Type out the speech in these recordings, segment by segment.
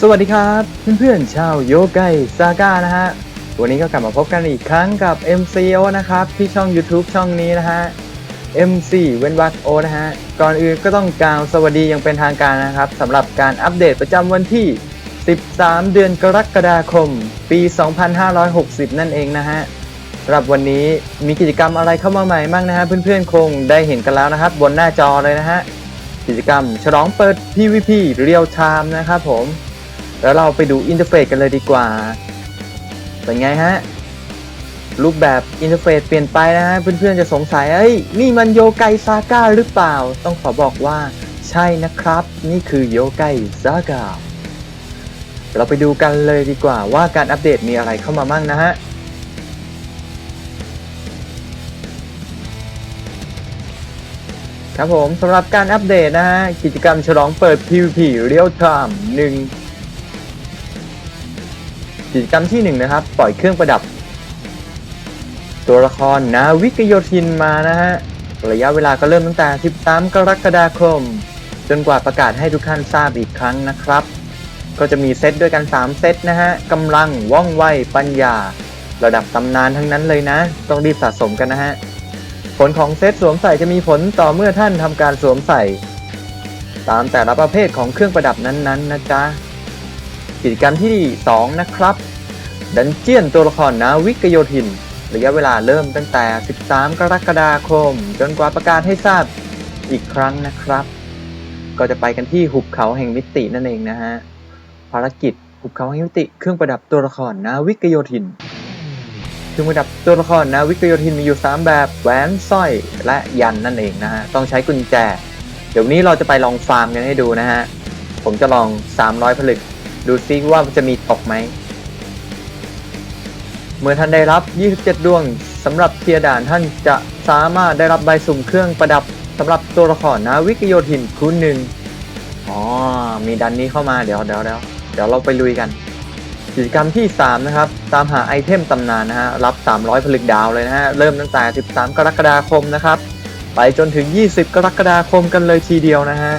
สวัสดีครับ เพื่อนๆชาวโยไกซาก้านะฮะ วันนี้ก็กลับมาพบกันอีกครั้งกับ MCO นะครับ ที่ช่อง YouTube ช่องนี้นะฮะ MC เว้นวรรคโอนะฮะ ก่อนอื่นก็ต้องกล่าวสวัสดีอย่างเป็นทางการนะครับสำหรับการอัปเดตประจำวันที่ 13 เดือนกรกฎาคม ปี 2560 นั่นเองนะฮะสำหรับวันนี้มีกิจกรรมอะไรเข้ามาใหม่บ้างนะฮะ เพื่อนๆคงได้เห็นกันแล้วนะครับ บนหน้าจอเลยนะฮะ กิจกรรมฉลองเปิด PVP เรียลไทม์นะครับผม แล้วเราไปดูอินเทอร์เฟซกันเลยดีกว่า เป็นไงฮะ รูปแบบอินเทอร์เฟซเปลี่ยนไปนะฮะ เพื่อนๆจะสงสัย เอ้ย นี่มันโยไกซาก้าหรือเปล่า ต้องขอบอกว่าใช่นะครับ นี่คือโยไกซาก้าเราไปดูกันเลยดีกว่าว่าการอัปเดตมีอะไรเข้ามามั่งนะฮะครับผมสำหรับการอัปเดตนะฮะ กิจกรรมฉลองเปิด PVP Real Time 1 กิจกรรมที่1นะครับ ปล่อยเครื่องประดับ ตัวละครนาวิกโยธินมานะฮะ ระยะเวลาก็เริ่มตั้งแต่ 13 กรกฎาคม จนกว่าประกาศให้ทุกท่านทราบอีกครั้งนะครับ ก็จะมีเซตด้วยกัน 3 เซตนะฮะกำลังว่องไวปัญญา ระดับตำนานทั้งนั้นเลยนะ ต้องรีบสะสมกันนะฮะ ผลของเซตสวมใส่จะมีผลต่อเมื่อท่านทำการสวมใส่ ตามแต่ละประเภทของเครื่องประดับนั้นๆนะจ๊ะ กิจกรรมที่ 2 นะครับ ดันเจียนตัวละครนาวิกโยธิน ระยะเวลาเริ่มตั้งแต่ 13 กรกฎาคม จนกว่าประกาศให้ทราบอีกครั้งนะครับ ก็จะไปกันที่หุบเขาแห่งมิตินั่นเองนะฮะ ภารกิจหุบเขาแห่งมิติ เครื่องประดับตัวละครนาวิกโยธินเครื่องประดับตัวละครนาวิกโยธินมีอยู่ 3 แบบแหวนสร้อยและยันนั่นเองนะฮะ ต้องใช้กุญแจ เดี๋ยวนี้เราจะไปลองฟาร์มกันให้ดูนะฮะ ผมจะลอง 300 ผลึก ดูซิว่าจะมีตกไหม เมื่อท่านได้รับ 27 ดวงสำหรับเทียด่านท่านจะสามารถได้รับใบสุ่มเครื่องประดับสำหรับตัวละครนาวิกโยธินคูณหนึ่งอ๋อ มีดันนี้เข้ามาเดี๋ยวเดี๋ยวเดี๋ยวเดี๋ยวเราไปลุยกัน กิจกรรมที่ 3 นะครับ ตามหาไอเทมตำนานนะฮะ รับ 300 ผลึกดาวเลยนะฮะ เริ่มตั้งแต่ 13 กรกฎาคมนะครับ ไปจนถึง 20 กรกฎาคมกันเลยทีเดียวนะฮะ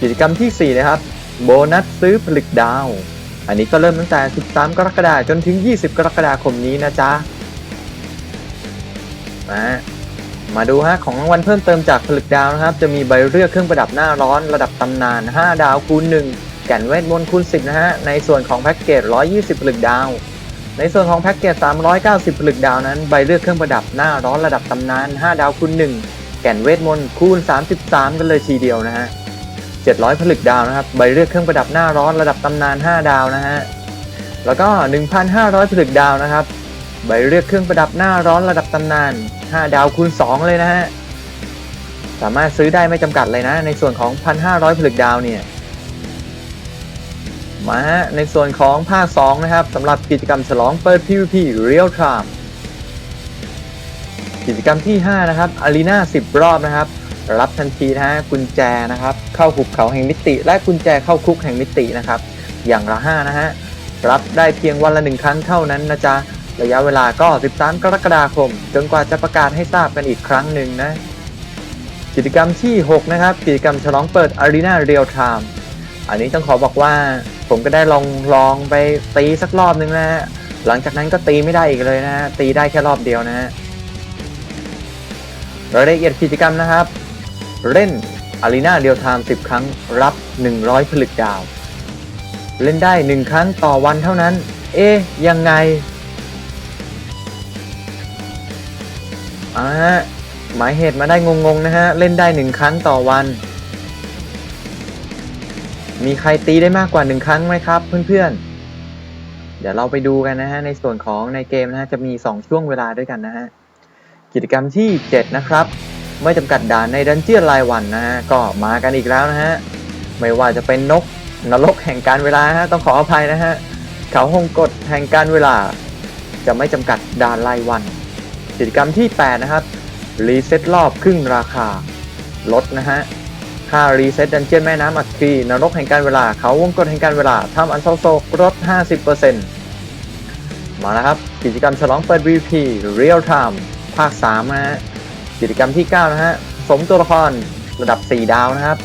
กิจกรรมทีสี่4 นะครับ โบนัสซื้อผลึกดาว อันนี้ก็เริ่มตั้งแต่ 13 กรกฎาคมจนถึง 20 กรกฎาคมนี้นะจ๊ะ มามาดูฮะของรางวัลเพิ่มเติมจากผลึกดาวนะครับ จะมีใบเลือกเครื่องประดับหน้าร้อนระดับตำนาน 5 ดาวคูณ1แก่นเวทมนต์คูณ10 นะฮะ ในส่วนของแพ็กเกจ 120 ผลึกดาว ในส่วนของแพ็กเกจ 390 ผลึกดาวนั้น ใบเลือกเครื่องประดับหน้าร้อนระดับตำนาน 5 ดาวคูณ1แก่นเวทมนต์คูณ 33 กันเลยทีเดียวนะฮะ 700 ผลึกดาวนะครับ ใบเลือกเครื่องประดับหน้าร้อนระดับตำนาน 5 ดาวนะฮะ แล้วก็ 1,500 ผลึกดาวนะครับ ใบเลือกเครื่องประดับหน้าร้อนระดับตำนาน 5 ดาวคูณ 2 เลยนะฮะ สามารถซื้อได้ไม่จำกัดเลยนะ ในส่วนของ 1,500 ผลึกดาวเนี่ย มาฮะ ในส่วนของภาค 2 นะครับสำหรับกิจกรรมฉลองเปิด PVP Real Time กิจกรรมที่ 5 นะครับ Arena 10 รอบนะครับ รับทันทีนะฮะกุญแจนะครับ เข้าหุบเขาแห่งมิติ และกุญแจเข้าคุกแห่งมิตินะครับ อย่างละ5นะฮะรับได้เพียงวันละหนึ่งครั้งเท่านั้นนะจ๊ะระยะเวลาก็ 13 กรกฎาคม จนกว่าจะประกาศให้ทราบกันอีกครั้งหนึ่งนะ กิจกรรมที่ 6 นะครับ กิจกรรมฉลองเปิด Arena Real Time อันนี้ต้องขอบอกว่าผมก็ได้ลองลองไปตีสักรอบนึงนะฮะหลังจากนั้นก็ตีไม่ได้อีกเลยนะฮะตีได้แค่รอบเดียวนะฮะรายละเอียดกิจกรรมนะครับ เล่น Arena Real Time 10 ครั้งรับ 100 ผลึกดาว เล่นได้ 1 ครั้งต่อวันเท่านั้น เอ๊ยังไงอ่าหมายเหตุมาได้งงๆนะฮะ เล่นได้ 1 ครั้งต่อวัน มีใครตีได้มากกว่า 1 ครั้งไหมครับ เพื่อนๆ เดี๋ยวเราไปดูกันนะฮะ ในส่วนของในเกมนะฮะ จะมี 2 ช่วงเวลาด้วยกันนะฮะ กิจกรรมที่ 7 นะครับ ไม่จำกัดด่านในดันเจียนรายวันนะฮะก็มากันอีกแล้วนะฮะไม่ว่าจะเป็นนกนรกแห่งการเวลาฮะต้องขออภัยนะฮะเขาหงกฎแห่งการเวลา จะไม่จำกัดด่านรายวัน กิจกรรมที่ 8 นะครับรีเซ็ตรอบครึ่งราคาลดนะฮะค่ารีเซ็ตดันเจียนแม่น้ำอัคคีนรกแห่งการเวลา เขาวงกฎแห่งการเวลาทำอันเซาโซกลด 50%มาแล้วครับ กิจกรรมฉลองเปิด VP Real Time ภาค 3 นะฮะ กิจกรรมที่ 9 นะฮะ สมตัวละครระดับ 4 ดาวนะครับ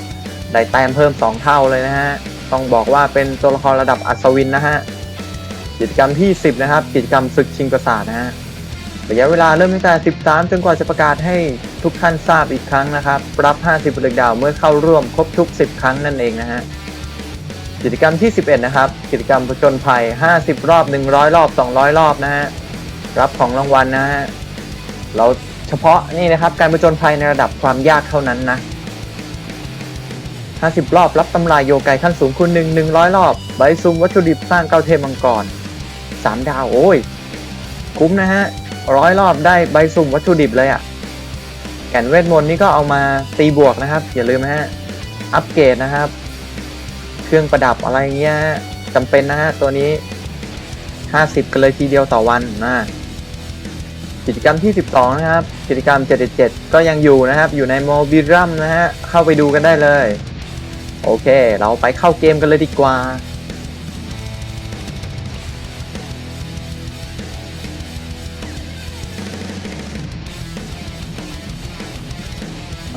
ได้แต้มเพิ่ม 2 เท่าเลยนะฮะ ต้องบอกว่าเป็นตัวละครระดับอัศวินนะฮะ กิจกรรมที่ 10 นะครับ กิจกรรมศึกชิงประสาทนะฮะ ระยะเวลาเริ่มตั้งแต่ 13 จนกว่าจะประกาศให้ทุกท่านทราบอีกครั้งนะครับ รับ 50บริดาวเมื่อเข้าร่วมครบทุก 10 ครั้งนั่นเองนะฮะ กิจกรรมที่ 11 นะครับ กิจกรรมผจญภัย 50 รอบ 100 รอบ 200 รอบนะฮะ รับของรางวัลนะฮะ เรา เฉพาะนี่นะครับการผจญภัยในระดับความยากเท่านั้นนะ 50 รอบรับตำราโยไกขั้นสูงคูณ1 100 รอบ ใบซุ่มวัตถุดิบสร้างเก้าเทพมังกร 3 ดาวโอ้ย คุ้มนะฮะร้อยรอบได้ใบสุ่มวัตถุดิบเลยอะ่ะ แก่นเวทมนต์นี่ก็เอามาตีบวกนะครับ อย่าลืมฮะอัปเกรดนะครับ เครื่องประดับอะไรเงี้ยจำเป็นนะฮะตัวนี้ 50 กันเลยทีเดียวต่อวันนะ กิจกรรมที่ 12 นะครับ กิจกรรม 77 ก็ยังอยู่นะครับ อยู่ในโมบิรัมนะฮะ เข้าไปดูกันได้เลย โอเค เราไปเข้าเกมกันเลยดีกว่า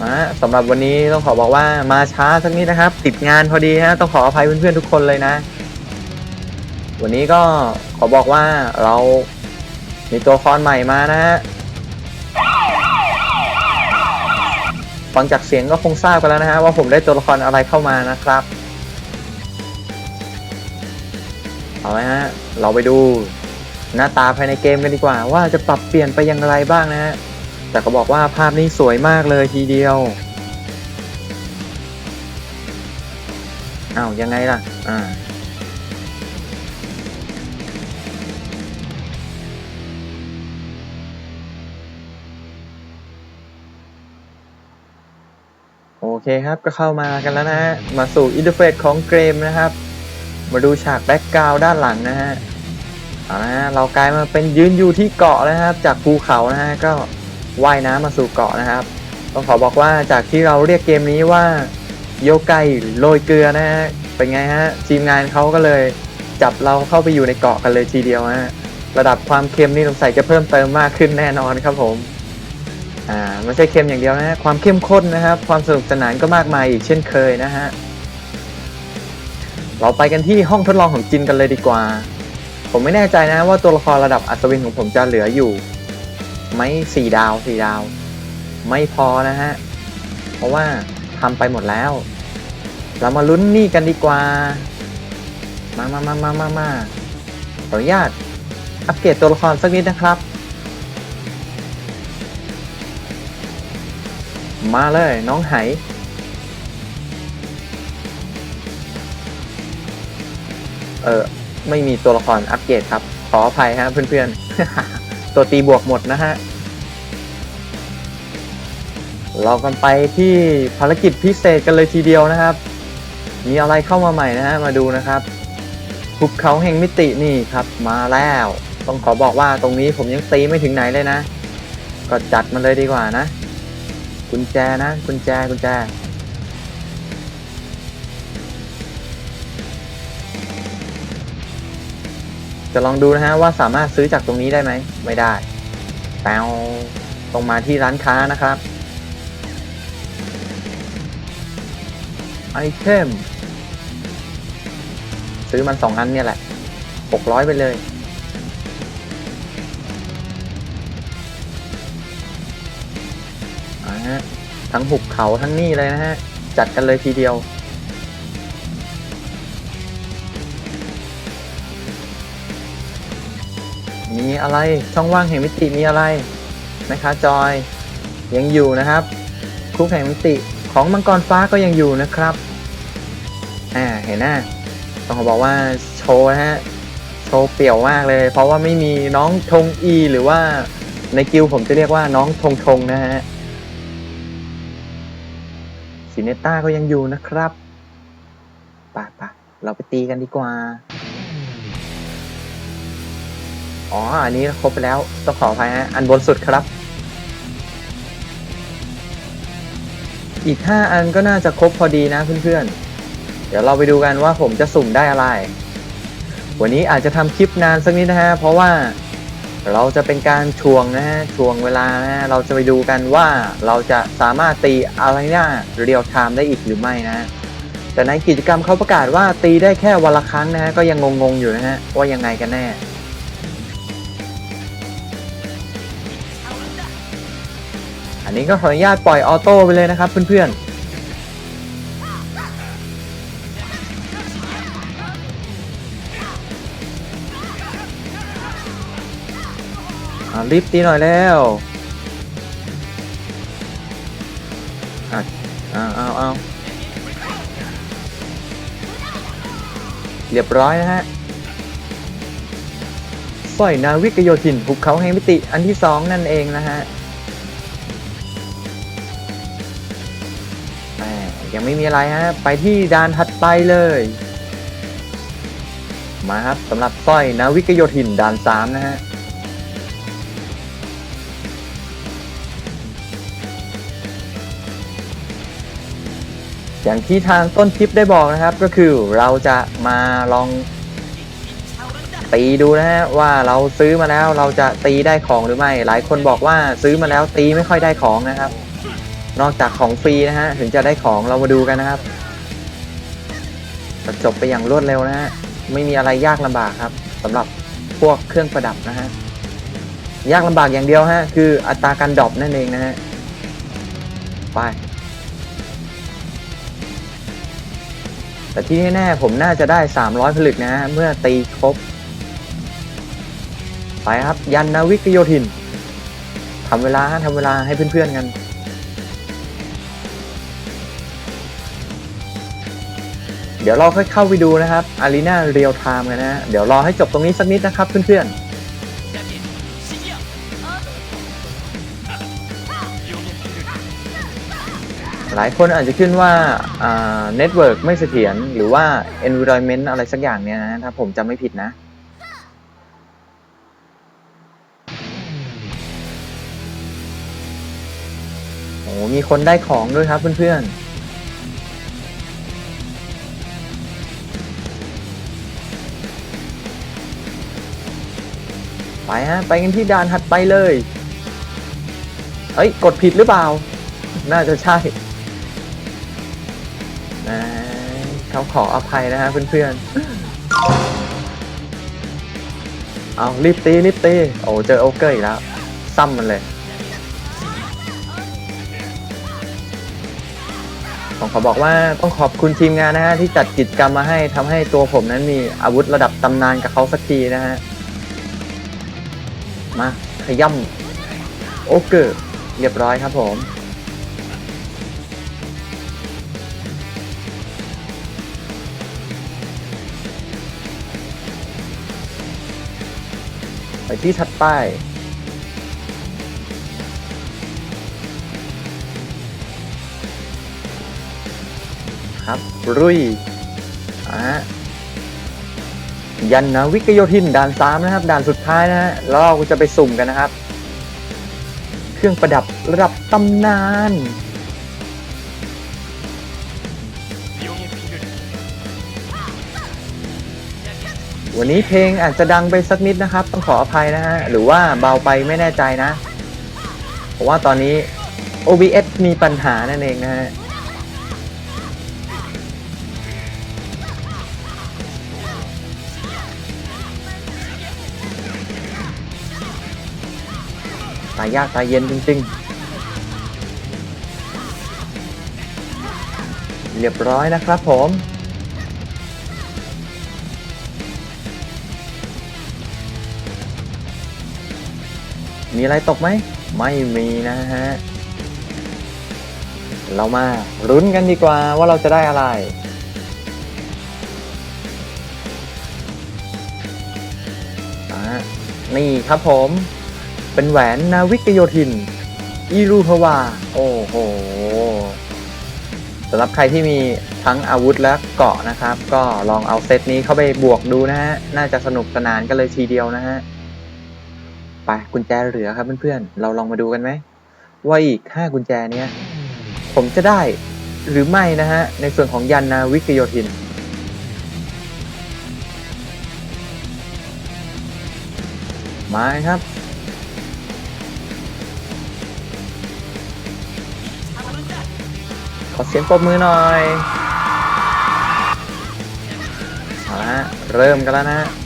อ่าสำหรับวันนี้ต้องขอบอกว่ามาช้าสักนิดนะครับ ติดงานพอดีฮะ ต้องขออภัยเพื่อนๆทุกคนเลยนะ วันนี้ก็ขอบอกว่าเรา มีตัวละครใหม่มานะฮะฟังจากเสียงก็คงทราบกันแล้วนะฮะว่าผมได้ตัวละครอะไรเข้ามานะครับเอาไหมฮะเราไปดูหน้าตาภายในเกมกันดีกว่า ว่าจะปรับเปลี่ยนไปอย่างไรบ้างนะฮะแต่ก็บอกว่าภาพนี้สวยมากเลยทีเดียวอ้าวยังไงล่ะอ่า เคครับก็เข้ามากันแล้วนะฮะ มาสู่อินเทอร์เฟซของเกมนะครับ มาดูฉากแบ็กกราวด้านหลังนะฮะเอาละฮะเรากลายมาเป็นยืนอยู่ที่เกาะนะครับ จากภูเขานะฮะก็ว่ายน้ำมาสู่เกาะนะครับต้องขอบอกว่าจากที่เราเรียกเกมนี้ว่าโยไกโรยเกลือนะฮะเป็นไงฮะทีมงานเขาก็เลยจับเราเข้าไปอยู่ในเกาะกันเลยทีเดียวฮะระดับความเค็มนี่สงสัยจะเพิ่มเติมมากขึ้นแน่นอนครับผม อ่าไม่ใช่เค็มอย่างเดียวนะฮะความเข้มข้นนะครับ ความสนุกสนานก็มากมายอีกเช่นเคยนะฮะเราไปกันที่ห้องทดลองของจินกันเลยดีกว่า ผมไม่แน่ใจนะว่าตัวละครระดับอัศวินของผมจะเหลืออยู่ไม่สี่ดาวสี่ดาว ไม่พอนะฮะ เพราะว่าทำไปหมดแล้ว เรามาลุ้นนี่กันดีกว่า มามามามามามาขออนุญาตอัปเกรดตัวละครสักนิดนะครับ มาเลยน้องไหเออไม่มีตัวละครอัปเกรดครับ ขออภัยฮะเพื่อนๆ ตัวตีบวกหมดนะฮะ เรากันไปที่ภารกิจพิเศษกันเลยทีเดียวนะครับ มีอะไรเข้ามาใหม่นะฮะ มาดูนะครับภูเขาแห่งมิตินี่ครับมาแล้ว ต้องขอบอกว่าตรงนี้ผมยังตีไม่ถึงไหนเลยนะ ก็จัดมันเลยดีกว่านะ กุญแจนะกุญแจกุญแจจะลองดูนะฮะว่าสามารถซื้อจากตรงนี้ได้ไหมไม่ได้แปวตรงมาที่ร้านค้านะครับไอเทมซื้อมันสองอันเนี่ยแหละหกร้อยไปเลย ทั้งหุบเขาทั้งนี่เลยนะฮะ จัดกันเลยทีเดียว มีอะไรช่องว่างแห่งมิติมีอะไรนะคะจอยยังอยู่นะครับคุกแห่งมิติของมังกรฟ้าก็ยังอยู่นะครับอ่าเห็นหน้าต้องขอบอกว่าโชว์นะฮะโชว์เปี่ยวมากเลย เพราะว่าไม่มีน้องธงอีหรือว่าในกิลผมจะเรียกว่าน้องธงธงนะฮะ ซินเนต้าก็ยังอยู่นะครับไป่ะปะเราไปตีกันดีกว่า อ๋อ อันนี้ครบไปแล้ว ต้องขออภัยฮะ อันบนสุดครับ อีก 5 อันก็น่าจะครบพอดีนะเพื่อนๆ เดี๋ยวเราไปดูกันว่าผมจะสุ่มได้อะไร วันนี้อาจจะทำคลิปนานสักนิดนะฮะ เพราะว่า เราจะเป็นการทวงนะฮะทวงเวลานะฮะเราจะไปดูกันว่าเราจะสามารถตีอะไรหน้าเรียลไทม์ได้อีกหรือไม่นะแต่ในกิจกรรมเขาประกาศว่าตีได้แค่วันละครั้งนะฮะก็ยังงงๆอยู่นะฮะว่ายังไงกันแน่อันนี้ก็ขออนุญาตปล่อยออโต้ไปเลยนะครับเพื่อนๆ อ่ารีบตีหน่อยแล้วอะเอาเอาเอาเรียบร้อยนะฮะสร้อยนาวิกโยธินภูเขาแห่งมิติอันที่สองนั่นเองนะฮะแต่ยังไม่มีอะไรฮะ ไปที่ด่านถัดไปเลย มาครับสำหรับสร้อยนาวิกโยธินด่านสามนะฮะ อย่างที่ทางต้นคลิปได้บอกนะครับก็คือเราจะมาลองตีดูนะฮะว่าเราซื้อมาแล้วเราจะตีได้ของหรือไม่ หลายคนบอกว่าซื้อมาแล้วตีไม่ค่อยได้ของนะครับ นอกจากของฟรีนะฮะถึงจะได้ของเรามาดูกันนะครับจบไปอย่างรวดเร็วนะฮะไม่มีอะไรยากลำบากครับสำหรับพวกเครื่องประดับนะฮะยากลำบากอย่างเดียวฮะคืออัตราการดรอปนั่นเองนะฮะไป แต่ที่แน่ๆผมน่าจะได้ 300 ผลึกนะ เมื่อตีครบ ไปครับ ยันนาวิกโยธินทำเวลาทำเวลาให้เพื่อนๆกัน เดี๋ยวเราค่อยเข้าไปดูนะครับอารีนาเรียลไทม์กันนะ เดี๋ยวรอให้จบตรงนี้สักนิดนะครับเพื่อนๆ หลายคนอาจจะขึ้นว่าเน็ตเวิร์กไม่เสถียรหรือว่า environment อะไรสักอย่างเนี่ยนะถ้าผมจำไม่ผิดนะ โอ้มีคนได้ของด้วยครับเพื่อนๆไปฮะไปกันที่ด่านถัดไปเลย เอ้ย กดผิดหรือเปล่า น่าจะใช่ เขาขออภัยนะฮะเพื่อนๆ เอารีบตีรีบตี โอ้เจอโอเกอร์อีกแล้ว ซ้ำมันเลย ผมขอบอกว่าต้องขอบคุณทีมงานนะฮะที่จัดกิจกรรมมาให้ทำให้ตัวผมนั้นมีอาวุธระดับตำนานกับเขาสักทีนะฮะ มาขย่ำโอเกอร์เรียบร้อยครับผม ที่ถัดไป ครับรุ่ยอ่ายันนะวิกโยธินด่านสามนะครับด่านสุดท้ายนะฮะแล้วเราจะไปสุ่มกันนะครับ เครื่องประดับระดับตำนาน วันนี้เพลงอาจจะดังไปสักนิดนะครับ ต้องขออภัยนะฮะ หรือว่าเบาไปไม่แน่ใจนะ เพราะว่าตอนนี้ OBS มีปัญหานั่นเองนะฮะตายยากตายเย็นจริงๆ เรียบร้อยนะครับผม มีอะไรตกไหม ไม่มีนะฮะ เรามารุ้นกันดีกว่าว่าเราจะได้อะไรอ่านี่ครับผม เป็นแหวนนาวิกโยธิน อีรูพวา โอ้โหสำหรับใครที่มีทั้งอาวุธและเกาะนะครับ ก็ลองเอาเซตนี้เข้าไปบวกดูนะฮะ น่าจะสนุกสนานกันเลยทีเดียวนะฮะ ไปกุญแจเหลือครับเพื่อนๆ เราลองมาดูกันไหมว่าอีก 5 กุญแจเนี้ยผมจะได้หรือไม่นะฮะ ในส่วนของยันนาวิกโยธิน มาครับ ขอเสียงปรบมือหน่อยเริ่มกันแล้วนะ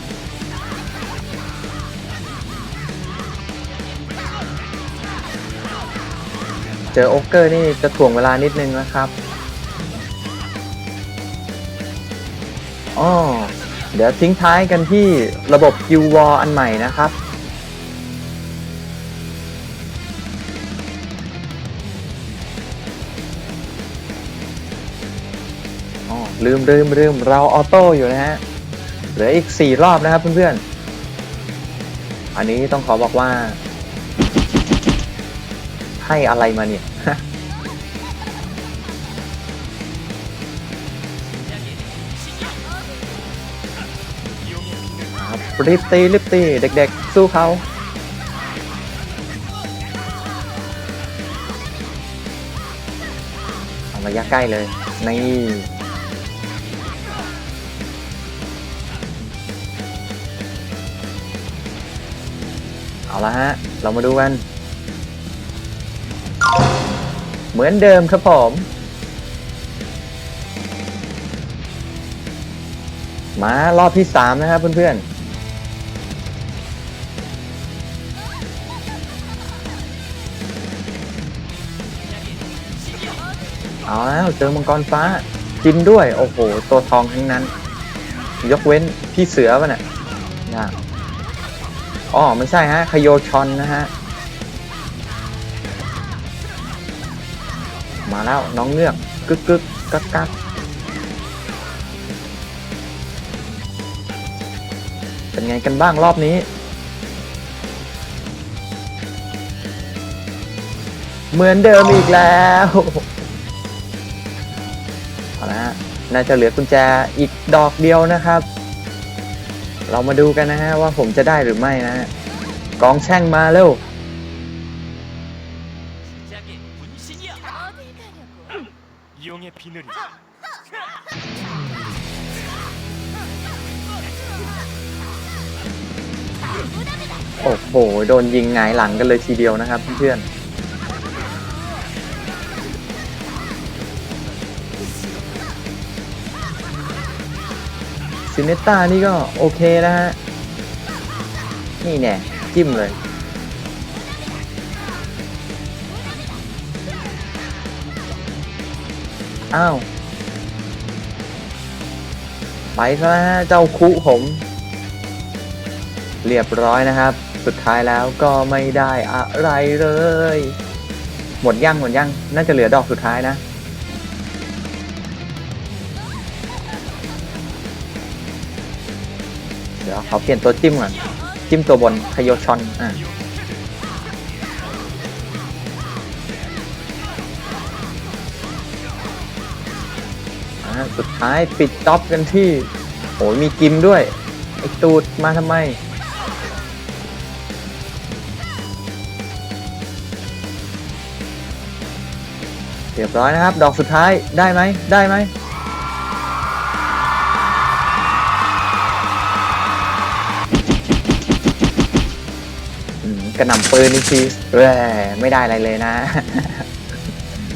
เจอโอกเกอร์นี่จะถ่วงเวลานิดนึงนะครับอ๋อเดี๋ยวทิ้งท้ายกันที่ระบบกิววออันใหม่นะครับอ๋อลืมลืมลืมเราออโต้อยู่นะฮะ เหลืออีก 4 รอบนะครับเพื่อนๆ อันนี้ต้องขอบอกว่า ให้อะไรมาเนี่ย รีบตีรีบตีเด็กๆ สู้เขาเอาระยะใกล้เลย นี่เอาละฮะ เรามาดูกัน เหมือนเดิมครับผม มารอบที่สามนะครับเพื่อนๆเอาแล้วเจอมังกรฟ้ากินด้วย โอ้โห ตัวทองทั้งนั้น ยกเว้นพี่เสือป่ะเนี่ยอ๋อ ไม่ใช่ฮะคโยชอนนะฮะ มาแล้วน้องเงือกกึกกึกกักกักเป็นไงกันบ้างรอบนี้ เหมือนเดิมอีกแล้วเอาละน่าจะเหลือกุญแจอีกดอกเดียวนะครับ เรามาดูกันนะฮะว่าผมจะได้หรือไม่นะฮะกองแช่งมาเร็ว โอ้โห โดนยิงหงายหลังกันเลยทีเดียวนะครับเพื่อนซินเนตตานี่ก็โอเคนะฮะ นี่แน่จิ้มเลย อ้าว ไปซะแล้วฮะเจ้าคุผม เรียบร้อยนะครับ สุดท้ายแล้วก็ไม่ได้อะไรเลย หมดยังหมดยังน่าจะเหลือดอกสุดท้ายนะ เดี๋ยวขอเปลี่ยนตัวจิ้มก่อน จิ้มตัวบนคโยชอนอะสุดท้ายปิดจ็อบกันที่โอ้ยมีกิมด้วย ไอตูดมาทำไม เรียบร้อยนะครับ ดอกสุดท้ายได้ไหมได้ไหมกระหน่ำปืนนี่ทีแหมไม่ได้อะไรเลยนะ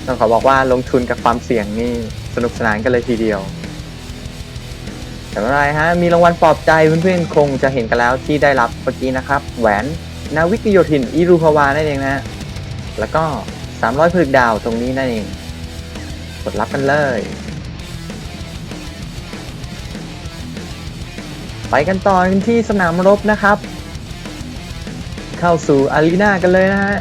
ต้องขอบอกว่าลงทุนกับความเสี่ยงนี่สนุกสนานกันเลยทีเดียว แต่ไม่เป็นไรฮะ มีรางวัลปลอบใจเพื่อนๆ คงจะเห็นกันแล้วที่ได้รับเมื่อกี้นะครับ แหวนนาวิกโยธินอิรูพาวานั่นเองนะฮะแล้วก็ 300ผลึกดาวตรงนี้นั่นเอง กดรับกันเลย ไปกันต่อกันที่สนามรบนะครับ เข้าสู่อารีนากันเลยนะฮะ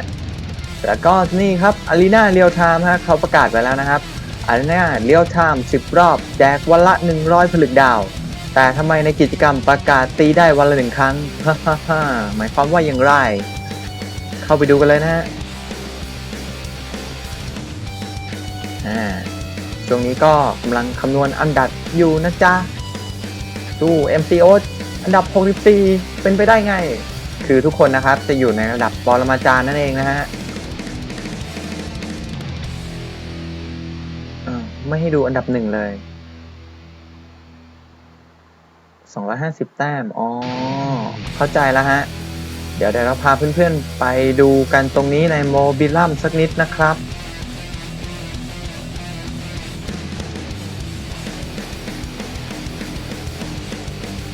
แล้วก็นี่ครับอารีนาเรียลไทม์ฮะเขาประกาศไว้แล้วนะครับอารีนาเรียลไทม์10 รอบ แจกวันละ 100 ผลึกดาว แต่ทำไมในกิจกรรมประกาศตีได้วันละหนึ่งครั้ง ฮ่าฮ่าฮ่าหมายความว่าอย่างไร เข้าไปดูกันเลยนะฮะ อ่าช่วงนี้ก็กำลังคำนวณอันดับอยู่นะจ๊ะดู MCO อันดับ 64 เป็นไปได้ไง คือทุกคนนะครับจะอยู่ในระดับปรมาจารย์นั่นเองนะฮะอ่าไม่ให้ดูอันดับหนึ่งเลย 250 แต้ม อ๋อ เข้าใจแล้วฮะ เดี๋ยวเดี๋ยวเราพาเพื่อนๆ ไปดูกันตรงนี้ในโมบิลัมสักนิดนะครับ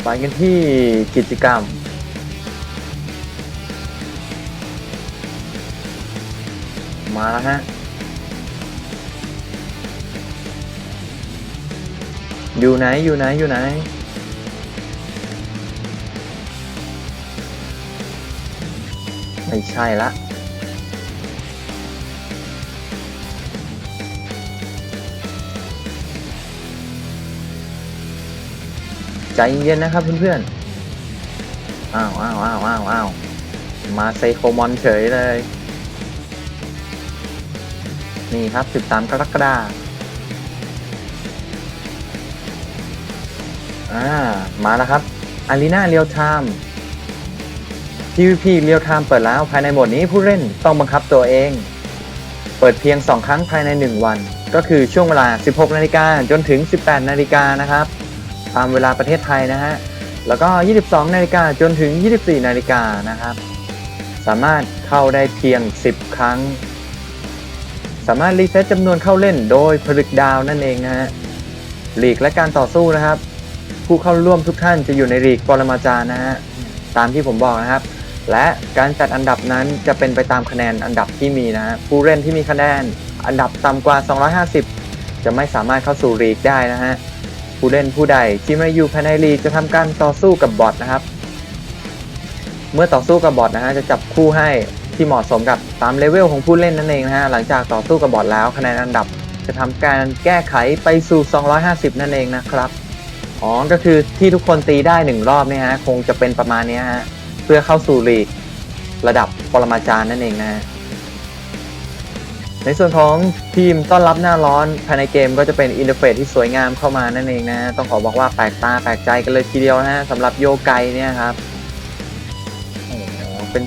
ไปกันที่กิจกรรม มาแล้วฮะ อยู่ไหน อยู่ไหน อยู่ไหน ไม่ใช่ละ ใจเย็นๆนะครับเพื่อนๆ อ้าวอ้าวอ้าวอ้าวอ้าวมาไซโคมอนเฉยเลย นี่ครับ 13 กรกฎาคมอ่า มาแล้วครับ Arena Real Time PVP Real Time เปิดแล้วภายในโหมดนี้ผู้เล่นต้องบังคับตัวเอง เปิดเพียง 2 ครั้งภายใน 1 วัน ก็คือช่วงเวลา 16 นาฬิกาจนถึง 18 นาฬิกานะครับ ตามเวลาประเทศไทยนะฮะ แล้วก็ 22 นาฬิกาจนถึง 24 นาฬิกานะครับ สามารถเข้าได้เพียง 10 ครั้ง สามารถรีเซ็ตจำนวนเข้าเล่นโดยผลึกดาวนั่นเองนะฮะลีกและการต่อสู้นะครับ ผู้เข้าร่วมทุกท่านจะอยู่ในลีกปรมาจารย์นะฮะตามที่ผมบอกนะครับ และการจัดอันดับนั้นจะเป็นไปตามคะแนนอันดับที่มีนะฮะผู้เล่นที่มีคะแนนอันดับต่ำกว่า 250 จะไม่สามารถเข้าสู่ลีกได้นะฮะ ผู้เล่นผู้ใดที่ไม่อยู่ภายในลีกจะทำการต่อสู้กับบอทนะครับ เมื่อต่อสู้กับบอทนะฮะจะจับคู่ให้ที่เหมาะสมกับตามเลเวลของผู้เล่นนั่นเองนะฮะหลังจากต่อสู้กับบอทแล้วคะแนนอันดับจะทำการแก้ไขไปสู่ 250 นั่นเองนะครับอ๋อก็คือที่ทุกคนตีได้หนึ่งรอบเนี่ยฮะคงจะเป็นประมาณนี้ฮะเพื่อเข้าสู่ลีกระดับปรมาจารย์นั่นเองนะฮะ ในส่วนของทีมต้อนรับหน้าร้อนภายในเกมก็จะเป็นอินเทอร์เฟซที่สวยงามเข้ามานั่นเองนะ ต้องขอบอกว่าแปลกตาแปลกใจกันเลยทีเดียวนะฮะสำหรับโยไกเนี่ยครับโอ้โหเป็น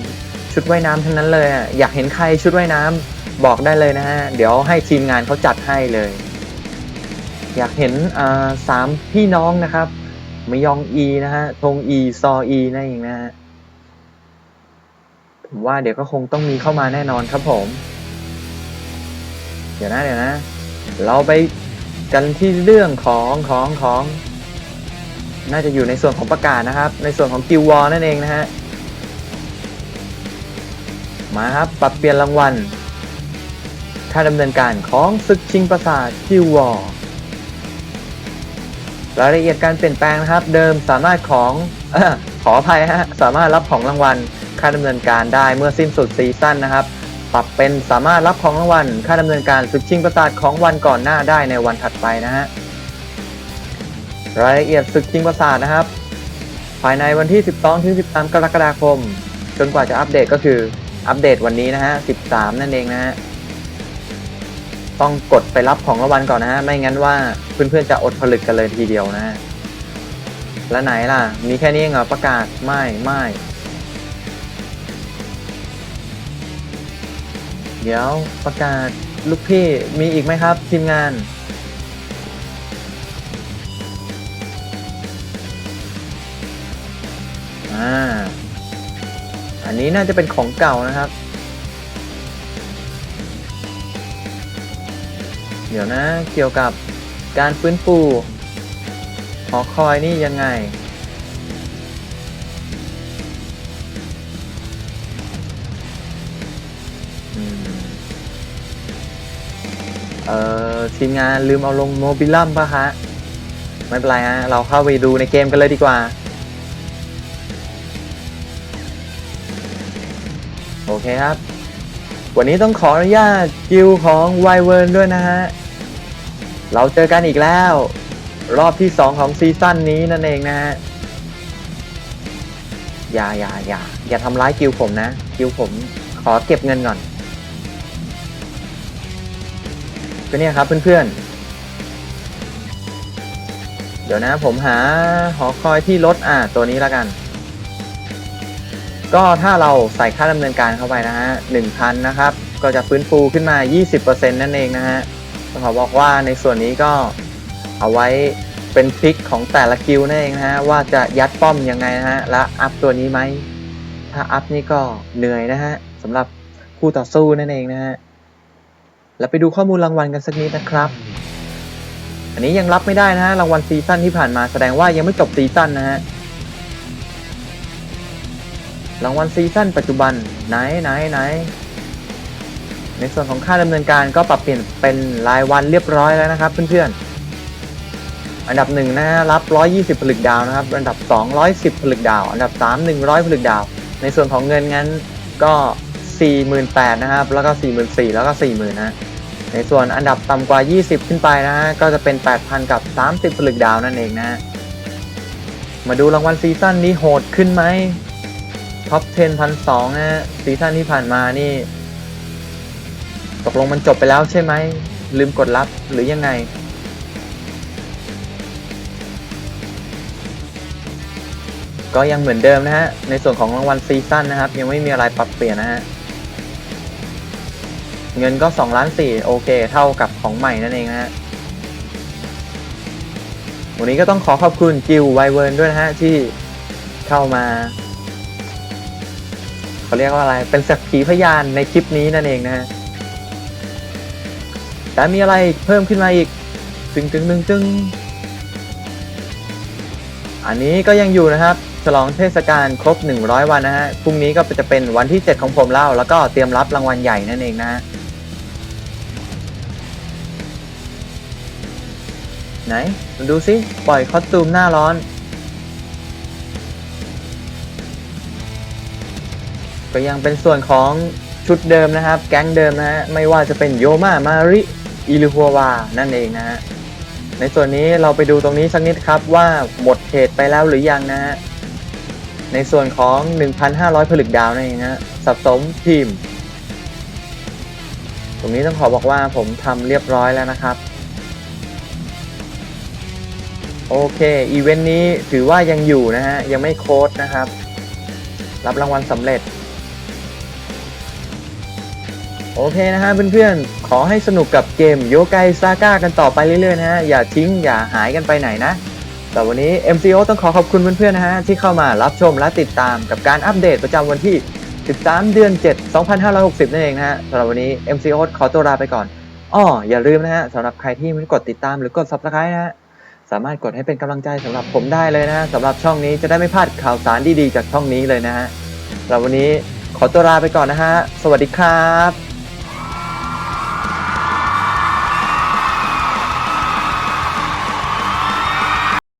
ชุดว่ายน้ำทั้งนั้นเลยอะอยากเห็นใครชุดว่ายน้ำบอกได้เลยนะฮะเดี๋ยวให้ทีมงานเขาจัดให้เลย อยากเห็นอ่าสามพี่น้องนะครับมยองอีนะฮะทงอีซออีนั่นเองนะฮะผมว่าเดี๋ยวก็คงต้องมีเข้ามาแน่นอนครับผม ดี๋ยวนะเดี๋ยวนะ เราไปกันที่เรื่องของของของ น่าจะอยู่ในส่วนของประกาศนะครับ ในส่วนของกิววอลนั่นเองนะฮะ มาครับ ปรับเปลี่ยนรางวัล ค่าดำเนินการของศึกชิงประสาทกิววอลรายละเอียดการเปลี่ยนแปลงนะครับ เดิมสามารถของอขออภัยฮะ สามารถรับของรางวัล ค่าดำเนินการได้เมื่อสิ้นสุดซีซั่นนะครับ ปรับเป็นสามารถรับของรางวัล ค่าดำเนินการศึกชิงประสาทของวันก่อนหน้าได้ในวันถัดไปนะฮะ รายละเอียดศึกชิงประสาทนะครับ ภายในวันที่ 12 ถึง 13 กรกฎาคม จนกว่าจะอัปเดตก็คืออัปเดตวันนี้นะฮะ 13 นั่นเองนะฮะ ต้องกดไปรับของรางวัลก่อนนะฮะ ไม่งั้นว่าเพื่อนๆจะอดผลึกกันเลยทีเดียวนะฮะ แล้วไหนล่ะ มีแค่นี้เองเหรอประกาศ ไม่ ไม่ เดี๋ยวประกาศลูกพี่มีอีกไหมครับ ทีมงาน อ่า อันนี้น่าจะเป็นของเก่านะครับ เดี๋ยวนะเกี่ยวกับการฟื้นฟูหอคอยนี่ยังไง เอ่อทีมงานลืมเอาลงโมบิลัมปะฮะ ไม่เป็นไรฮะ เราเข้าไปดูในเกมกันเลยดีกว่า โอเคครับ วันนี้ต้องขออนุญาตกิวของไวเวิร์นด้วยนะฮะ เราเจอกันอีกแล้ว รอบที่ 2 ของซีซั่นนี้นั่นเองนะฮะ อย่าอย่าอย่าอย่าทำร้ายกิวผมนะ กิวผมขอเก็บเงินก่อน ก็เนี่ยครับเพื่อนๆ เดี๋ยวนะผมหาหอคอยที่ลดอะตัวนี้แล้วกัน ก็ถ้าเราใส่ค่าดำเนินการเข้าไปนะฮะ1,000นะครับ ก็จะฟื้นฟูขึ้นมา 20%นั่นเองนะฮะต้องขอบอกว่าในส่วนนี้ก็เอาไว้เป็นทริคของแต่ละกิลนั่นเองนะฮะว่าจะยัดป้อมยังไงนะฮะและอัพตัวนี้ไหมถ้าอัพนี่ก็เหนื่อยนะฮะสำหรับคู่ต่อสู้นั่นเองนะฮะ แล้วไปดูข้อมูลรางวัลกันสักนิดนะครับ อันนี้ยังรับไม่ได้นะฮะรางวัลซีซั่นที่ผ่านมาแสดงว่ายังไม่จบซีซั่นนะฮะรางวัลซีซั่นปัจจุบันไหนไหนไหนในส่วนของค่าดำเนินการก็ปรับเปลี่ยนเป็นรายวันเรียบร้อยแล้วนะครับ เพื่อนๆ อันดับหนึ่งนะฮะรับ 120 ผลึกดาวนะครับ อันดับ 2 110 ผลึกดาว อันดับ 3 100 ผลึกดาว ในส่วนของเงินงั้นก็ 48,000นะครับ แล้วก็ 44,000แล้วก็ 40,000นะ ในส่วนอันดับต่ำกว่า 20 ขึ้นไปนะฮะก็จะเป็น 8,000 กับ 30ผลึกดาวนั่นเองนะ มาดูรางวัลซีซั่นนี้โหดขึ้นไหมท็อป 10 1,200นะฮะซีซั่นที่ผ่านมานี่ ตกลงมันจบไปแล้วใช่ไหม ลืมกดรับหรือยังไงก็ยังเหมือนเดิมนะฮะ ในส่วนของรางวัลซีซั่นนะครับ ยังไม่มีอะไรปรับเปลี่ยนนะฮะ เงินก็2ล้าน4โอเค เท่ากับของใหม่นั่นเองนะฮะวันนี้ก็ต้องขอขอบคุณจิวไวเวิร์นด้วยนะฮะ ที่เข้ามาเขาเรียกว่าอะไร เป็นสักขีพยานในคลิปนี้นั่นเองนะฮะ แต่มีอะไรเพิ่มขึ้นมาอีก ตึงตึงตึงตึงอันนี้ก็ยังอยู่นะครับ ฉลองเทศกาลครบ 100 วันนะฮะ พรุ่งนี้ก็จะเป็นวันที่ 7 ของผมแล้วแล้วก็เตรียมรับรางวัลใหญ่นั่นเองนะฮะ ไหนมาดูสิปล่อยคอสตูมหน้าร้อน ก็ยังเป็นส่วนของชุดเดิมนะครับ แก๊งเดิมนะฮะไม่ว่าจะเป็นโยมามาริอิลูฮัววานั่นเองนะฮะในส่วนนี้เราไปดูตรงนี้สักนิดครับว่าหมดเขตไปแล้วหรือยังนะฮะในส่วนของ 1,500 ผลึกดาวนั่นเองนะฮะสับสมทีม ตรงนี้ต้องขอบอกว่าผมทำเรียบร้อยแล้วนะครับ โอเคอีเวนต์นี้ถือว่ายังอยู่นะฮะ ยังไม่โค้ดนะครับ รับรางวัลสำเร็จ โอเคนะฮะเพื่อนๆ ขอให้สนุกกับเกมโยไกซาก้ากันต่อไปเรื่อยๆนะฮะ อย่าทิ้งอย่าหายกันไปไหนนะแต่วันนี้ MCO ต้องขอขอบคุณเพื่อนๆนะฮะ ที่เข้ามารับชมและติดตามกับการอัปเดตประจำวันที่ 13 เดือน 7 2560 นั่นเองนะฮะสำหรับวันนี้ MCO ขอตัวลาไปก่อนอ้ออย่าลืมนะฮะสำหรับใครที่ไม่กดติดตามหรือกด Subscribe นะฮะ สามารถกดให้เป็นกำลังใจสำหรับผมได้เลยนะฮะสำหรับช่องนี้จะได้ไม่พลาดข่าวสารดีๆจากช่องนี้เลยนะฮะสำหรับวันนี้ขอตัวลาไปก่อนนะฮะ สวัสดีครับ